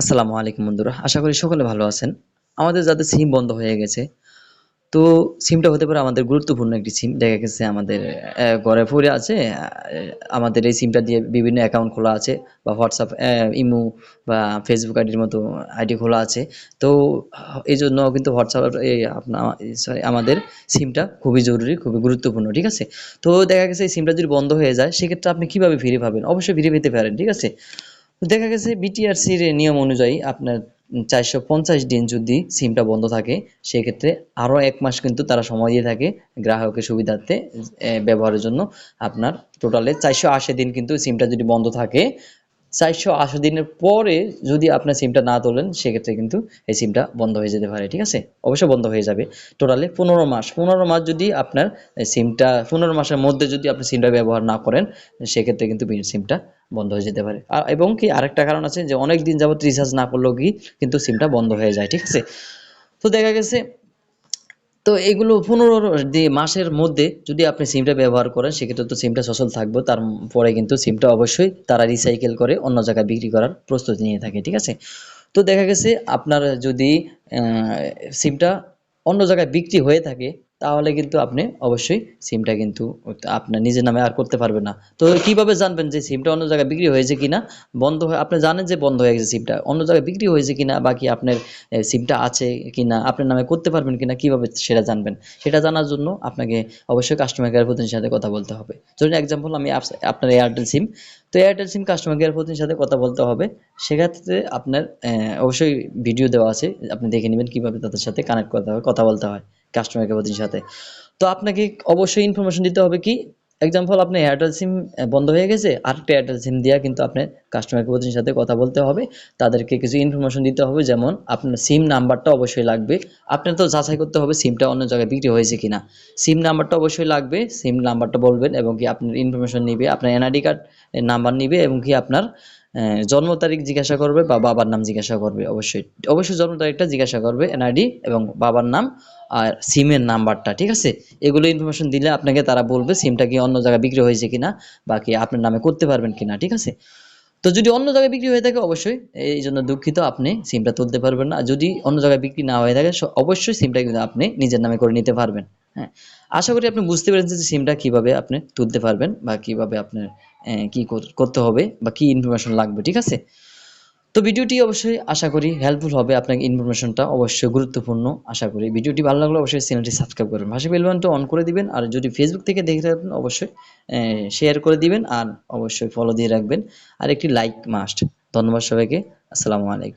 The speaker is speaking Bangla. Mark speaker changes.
Speaker 1: আসসালামু আলাইকুম বন্ধুরা, আশা করি সকলে ভালো আছেন। আমাদের যাদের সিম বন্ধ হয়ে গেছে, তো সিমটা হতে পারে আমাদের গুরুত্বপূর্ণ একটি সিম। দেখা গেছে আমাদের ঘরে পড়ে আছে আমাদের এই সিমটা দিয়ে বিভিন্ন অ্যাকাউন্ট খোলা আছে, বা হোয়াটসঅ্যাপ ইমো বা ফেসবুক আইডির মতো আইডি খোলা আছে। তো এই জন্য কিন্তু হোয়াটসঅ্যাপ এই আপনার সরি আমাদের সিমটা খুবই জরুরি, খুবই গুরুত্বপূর্ণ, ঠিক আছে? তো দেখা গেছে এই সিমটা যদি বন্ধ হয়ে যায়, সেক্ষেত্রে আপনি কীভাবে ফিরে পাবেন? অবশ্যই ফিরে পেতে পারেন, ঠিক আছে? তো দেখা গেছে বিটিআরসির নিয়ম অনুযায়ী আপনার চারশো পঞ্চাশ দিন যদি সিমটা বন্ধ থাকে, সেক্ষেত্রে আরও এক মাস কিন্তু তারা সময় দিয়ে থাকে গ্রাহকের সুবিধার্থে ব্যবহারের জন্য। আপনার টোটালে চারশো আশি দিন কিন্তু সিমটা যদি বন্ধ থাকে চারশো আশি দিনের পরে যদি আপনার সিমটা না তোলেন, সেক্ষেত্রে কিন্তু এই সিমটা বন্ধ হয়ে যেতে পারে, ঠিক আছে? অবশ্যই বন্ধ হয়ে যাবে। টোটালে পনেরো মাস। পনেরো মাস যদি আপনার সিমটা পনেরো মাসের মধ্যে যদি আপনি সিমটা ব্যবহার না করেন, সেক্ষেত্রে কিন্তু সিমটা বন্ধ হয়ে যেতে পারে। আর এবং কি আরেকটা কারণ আছে যে অনেক দিন যাবত রিচার্জ না করলেও কি কিন্তু সিমটা বন্ধ হয়ে যায়, ঠিক আছে? তো দেখা গেছে তো এগুলো পনেরো মাসের মধ্যে যদি আপনি সিমটা ব্যবহার করেন, সেক্ষেত্রে তো সিমটা সচল থাকবে। তারপরে কিন্তু সিমটা অবশ্যই তারা রিসাইকেল করে অন্য জায়গায় বিক্রি করার প্রস্তুতি নিয়ে থাকে, ঠিক আছে? তো দেখা গেছে আপনার যদি সিমটা অন্য জায়গায় বিক্রি হয়ে থাকে তাহলে কিন্তু আপনি অবশ্যই সিমটা কিন্তু আপনার নিজের নামে আর করতে পারবেন না। তো কীভাবে জানবেন যে সিমটা অন্য জায়গায় বিক্রি হয়েছে কিনা? বন্ধ হয়ে আপনি জানেন যে বন্ধ হয়ে গেছে সিমটা। অন্য জায়গায় বিক্রি হয়েছে কিনা? বাকি আপনার সিমটা আছে কিনা? আপনার নামে করতে পারবেন কিনা? কীভাবে সেটা জানবেন? সেটা জানার জন্য আপনাকে অবশ্যই কাস্টমার কেয়ার প্রতিনিধির সাথে কথা বলতে হবে। ধরুন এক্সাম্পল আমি আপনার এয়ারটেল সিম তো এয়ারটেল সিম কাস্টমার কেয়ার প্রতিনিধির সাথে কথা বলতে হবে। সেক্ষেত্রে আপনার অবশ্যই ভিডিও দেওয়া আছে। আপনি দেখে নেবেন কীভাবে তাদের সাথে কানেক্ট করতে হয় কথা বলতে হয়। কাস্টমার কেয়ার সাথে। তো আপনাকে অবশ্যই ইনফরমেশন দিতে হবে কি এক্সাম্পল আপনি এয়ারটেল সিম বন্ধ হয়ে গেছে, আরেকটা এয়ারটেল সিম দিয়া কিন্তু আপনার কাস্টমার কেয়ার সাথে কথা বলতে হবে। তাদেরকে কিছু ইনফরমেশন দিতে হবে, যেমন আপনার সিম নাম্বারটা অবশ্যই লাগবে। আপনার তো যাচাই করতে হবে সিমটা অন্য জায়গায় বিক্রি হয়েছে কিনা। সিম নাম্বারটা অবশ্যই লাগবে সিম নাম্বারটা বলবেন এবং কি আপনার ইনফরমেশন নিবে, আপনার এনআইডি কার্ড নাম্বার নিবে এবং কি আপনার জন্ম তারিখ জিজ্ঞাসা করবে বা বাবার নাম জিজ্ঞাসা করবে, অবশ্যই অবশ্যই জন্ম তারিখটা জিজ্ঞাসা করবে এনআইডি এবং বাবার নাম আর সিমের নাম্বারটা, ঠিক আছে? এগুলো ইনফরমেশন দিলে আপনাকে তারা বলবে সিমটা কি অন্য জায়গায় বিক্রি হয়েছে কিনা বা কি আপনার নামে করতে পারবেন কিনা, ঠিক আছে? তো যদি অন্য জায়গায় বিক্রি হয়ে থাকে, অবশ্যই এই জন্য দুঃখিত, আপনি সিমটা তুলতে পারবেন না। যদি অন্য জায়গায় বিক্রি না হয়ে থাকে অবশ্যই সিমটা কিন্তু আপনি নিজের নামে করে নিতে পারবেন। হ্যাঁ আশা করি আপনি বুঝতে পেরেছেন যে সিমটা কীভাবে আপনি তুলতে পারবেন বা কীভাবে আপনার কি করতে হবে বা কি ইনফরমেশন লাগবে, ঠিক আছে? তো ভিডিওটি অবশ্যই আশা করি হেল্পফুল হবে আপনার ইনফরমেশনটা অবশ্যই গুরুত্বপূর্ণ, আশা করি। ভিডিওটি ভালো লাগলে অবশ্যই চ্যানেলটি সাবস্ক্রাইব করবেন। ভাষা বেলবানটা অন করে দিবেন, আর যদি ফেসবুক থেকে দেখে থাকেন, অবশ্যই শেয়ার করে দিবেন, আর অবশ্যই ফলো দিয়ে রাখবেন। আর একটি লাইক মাস্ট ধন্যবাদ সবাইকে। আসসালামু আলাইকুম।